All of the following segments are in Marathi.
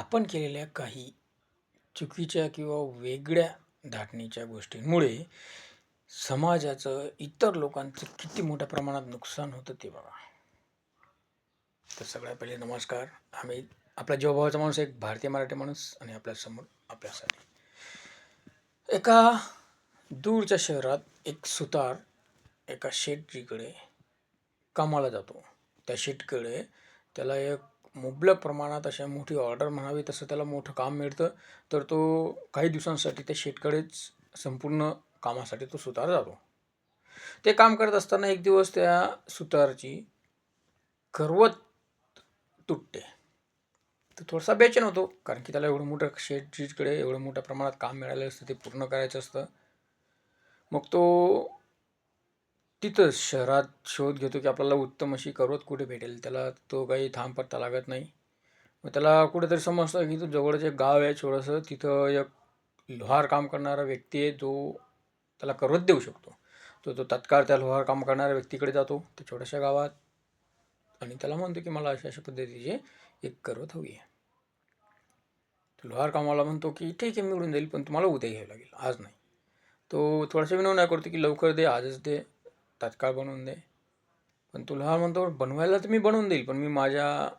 आपण केलेल्या काही चुकीच्या किंवा वेगळ्या धाटणीच्या गोष्टींमुळे समाजाचं इतर लोकांचं किती मोठ्या प्रमाणात नुकसान होतं ते बघा. तर सगळ्यात पहिले नमस्कार. आम्ही आपला जीवभावाचा माणूस एक भारतीय मराठी माणूस आणि आपल्यासमोर आपल्यासाठी. एका दूरच्या शहरात एक सुतार एका शेटजीकडे कामाला जातो. त्या शेटकडे त्याला एक मुबलक प्रमाणात अशा मोठी ऑर्डर म्हणावी तसं त्याला मोठं काम मिळतं. तर तो काही दिवसांसाठी त्या शेटकडेच संपूर्ण कामासाठी तो सुतार जातो. ते काम करत असताना एक दिवस त्या सुतारची करवत तुटते. तर थोडासा बेचैन होतो कारण की त्याला एवढं मोठं शेटजीकडे एवढं मोठ्या प्रमाणात काम मिळालं असतं ते पूर्ण करायचं असतं. मग तो तिथंच शहरात शोध घेतो की आपल्याला उत्तम अशी करवत कुठे भेटेल? त्याला तो काही थांब पत्ता लागत नाही. मग त्याला कुठेतरी समजतं की तो जवळचं एक गाव आहे छोडंसं तिथं एक लोहार काम करणारा व्यक्ती आहे जो त्याला करवत देऊ शकतो. तो तो तत्काळ त्या लोहार काम करणाऱ्या व्यक्तीकडे जातो त्या छोट्याशा गावात. आणि त्याला म्हणतो की मला अशा अशा पद्धतीचे एक करवत हवी आहे. लोहार कामाला म्हणतो की ठीक आहे मिळून जाईल पण तुम्हाला उद्या घ्यावं लागेल आज नाही. तो थोडासा विनवणा करतो की लवकर दे आजच दे. तात्काळ बनवून दे. पण तो लोहार म्हणतो बनवायला तर मी बनवून देईल पण मी माझ्या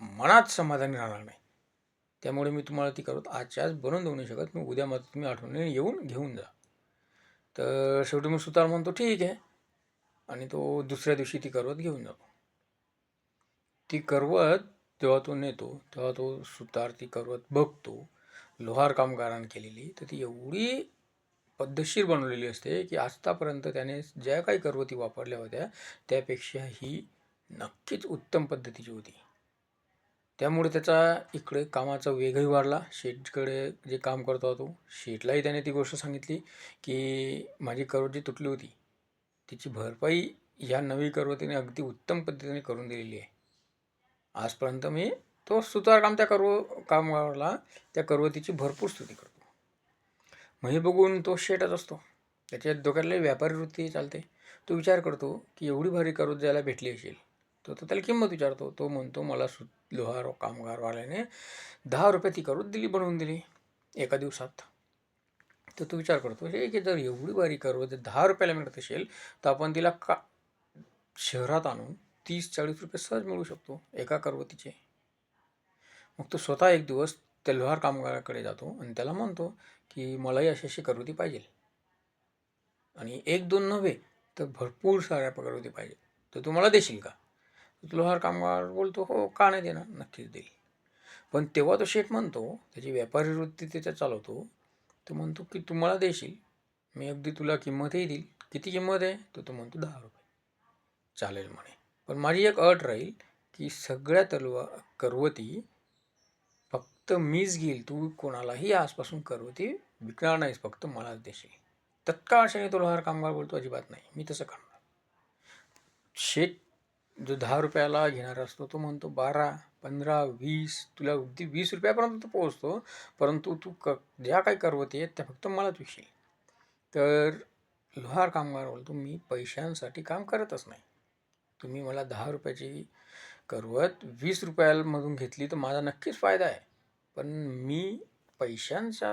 मनात समाधानी राहणार नाही. त्यामुळे मी तुम्हाला ती करत आजच्या आज बनवून देऊ नाही शकत. मी उद्या मात्र तुम्ही आठवणीने येऊन घेऊन जा. तर शेवटी मग सुतार म्हणतो ठीक आहे. आणि तो दुसऱ्या दिवशी ती करवत घेऊन जातो. ती करवत जेव्हा तो नेतो तेव्हा तो सुतार ती करवत बघतो. लोहार कामगारांनी केलेली तर ती एवढी पद्धतशीर बनवलेली असते की आत्तापर्यंत त्याने ज्या काही करवती वापरल्या होत्या त्यापेक्षा ही नक्कीच उत्तम पद्धतीची होती. त्यामुळे त्याचा इकडे कामाचा वेगही वाढला. शेटकडे जे काम करतो तो शेटलाही त्याने ती गोष्ट सांगितली की माझी करवती तुटली होती. तिची भरपाई ह्या नवी करवतीने अगदी उत्तम पद्धतीने करून दिलेली आहे. आजपर्यंत मी तो सुतारकाम त्या करव कामाला त्या करवतीची भरपूर स्तुती करतो. मग हे बघून तो शेटच असतो. त्याच्या डोक्यातले व्यापारी वृत्ती चालते. तो विचार करतो की एवढी भारी करू ज्याला भेटली असेल तो तो त्याला किंमत विचारतो. तो म्हणतो मला सु लोहार कामगारवाल्याने दहा रुपये ती करू दिली बनवून दिली एका दिवसात. तर तो विचार करतो हे की जर एवढी भारी करवत दहा रुपयाला मिळत असेल तर आपण तिला का शहरात आणून तीस चाळीस रुपये सहज मिळू शकतो एका करवतीचे. मग तो स्वतः एक दिवस त्या लोहार कामगाराकडे जातो आणि त्याला म्हणतो की मलाही अशी अशी करवती पाहिजे. आणि एक दोन नव्हे तर भरपूर साऱ्या करवती पाहिजे. तर तू मला देशील का? लोहार कामगार बोलतो हो का नाही देणार? नक्कीच देईल. पण तेव्हा तो शेठ म्हणतो त्याची व्यापारी वृत्ती त्याच्या चालवतो तो म्हणतो की तू मला देशील मी अगदी तुला किंमतही देईल. किती किंमत आहे? तर तो म्हणतो दहा रुपये. चालेल म्हणे. पण माझी एक अट राहील की सगळ्या तलवा करवती फक्त मीच घेईल तू कोणालाही आजपासून करवती विकणार नाहीस फक्त मलाच देशील. तत्काळ क्षणी तो लोहार कामगार बोलतो अजिबात नाही. मी तसं करणार. शेत जो दहा रुपयाला घेणार असतो तो म्हणतो बारा पंधरा वीस तुला अगदी वीस रुपयापर्यंत तो पोहोचतो परंतु तू क ज्या काही करवती आहेत त्या फक्त मलाच विकशील. तर लोहार कामगार बोलतो मी पैशांसाठी काम करतच नाही. तुम्ही मला दहा रुपयाची करवत वीस रुपयामधून घेतली तर माझा नक्कीच फायदा आहे. पण मी पैशांच्या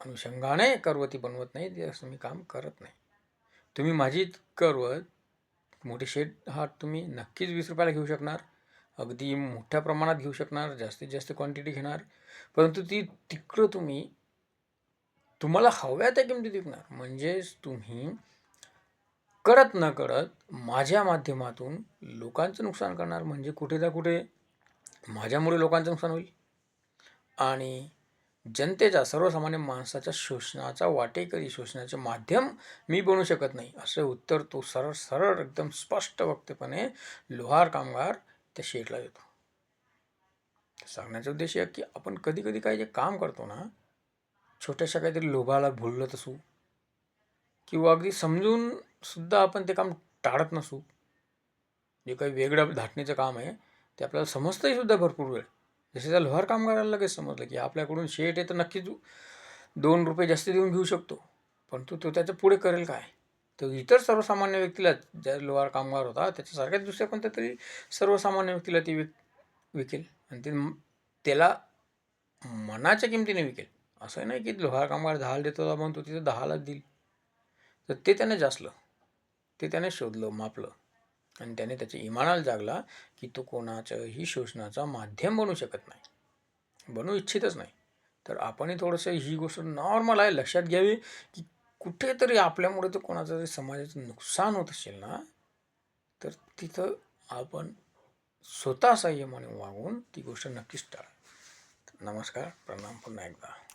अनुषंगाने करवती बनवत नाही ते असं मी काम करत नाही. तुम्ही माझी करवत मोठी शेड हा तुम्ही नक्कीच वीस रुपयाला घेऊ शकणार अगदी मोठ्या प्रमाणात घेऊ शकणार जास्तीत जास्त क्वांटिटी घेणार परंतु ती तिकडं तुम्ही तुम्हाला हव्या त्या किमतीत विकणार. म्हणजेच तुम्ही करत न करत माझ्या माध्यमातून लोकांचं नुकसान करणार म्हणजे कुठे ना कुठे माझ्यामुळे लोकांचं नुकसान होईल. आणि जनतेच्या सर्वसामान्य माणसाच्या शोषणाचा वाटेकरी शोषणाचे माध्यम मी बनू शकत नाही असे उत्तर तो सरळ सरळ एकदम स्पष्ट वक्तपणे लोहार कामगार त्या शेठला देतो. सांगण्याचा उद्देश आहे की आपण कधी कधी काही जे काम करतो ना छोट्याशा काहीतरी लोभाला भुलत असू किंवा अगदी समजून सुद्धा आपण ते काम टाळत नसू जे काही वेगळं धाटणीचं काम आहे ते आपल्याला समजतंही सुद्धा भरपूर वेळ जसे त्या लोहार कामगाराला लगेच समजलं की आपल्याकडून शेट आहे तर नक्कीच दोन रुपये जास्त देऊन घेऊ शकतो. पण तो तो त्याच्या पुढे करेल काय? तर इतर सर्वसामान्य व्यक्तीला ज्या लोहार कामगार होता त्याच्यासारख्याच दुसऱ्या कोणत्या तरी सर्वसामान्य व्यक्तीला ती विक विकेल. आणि ते त्याला मनाच्या किमतीने विकेल. असं नाही की लोहार कामगार दहाला देतो म्हणून तो तिथं दहालाच देईल. तर ते त्याने जाचलं ते त्याने शोधलं मापलं. आणि त्याने त्याच्या इमानाला जागला की तो कोणाच्याही शोषणाचा माध्यम बनू शकत नाही. बनू इच्छितच नाही. तर आपणही थोडंसं ही गोष्ट नॉर्मल आहे. लक्षात घ्यावी की कुठेतरी आपल्यामुळे तर कोणाचं जरी समाजाचं नुकसान होत असेल ना तर तिथं आपण स्वतः संयमाने वागून ती गोष्ट नक्कीच टाळा. नमस्कार. प्रणाम पुन्हा एकदा.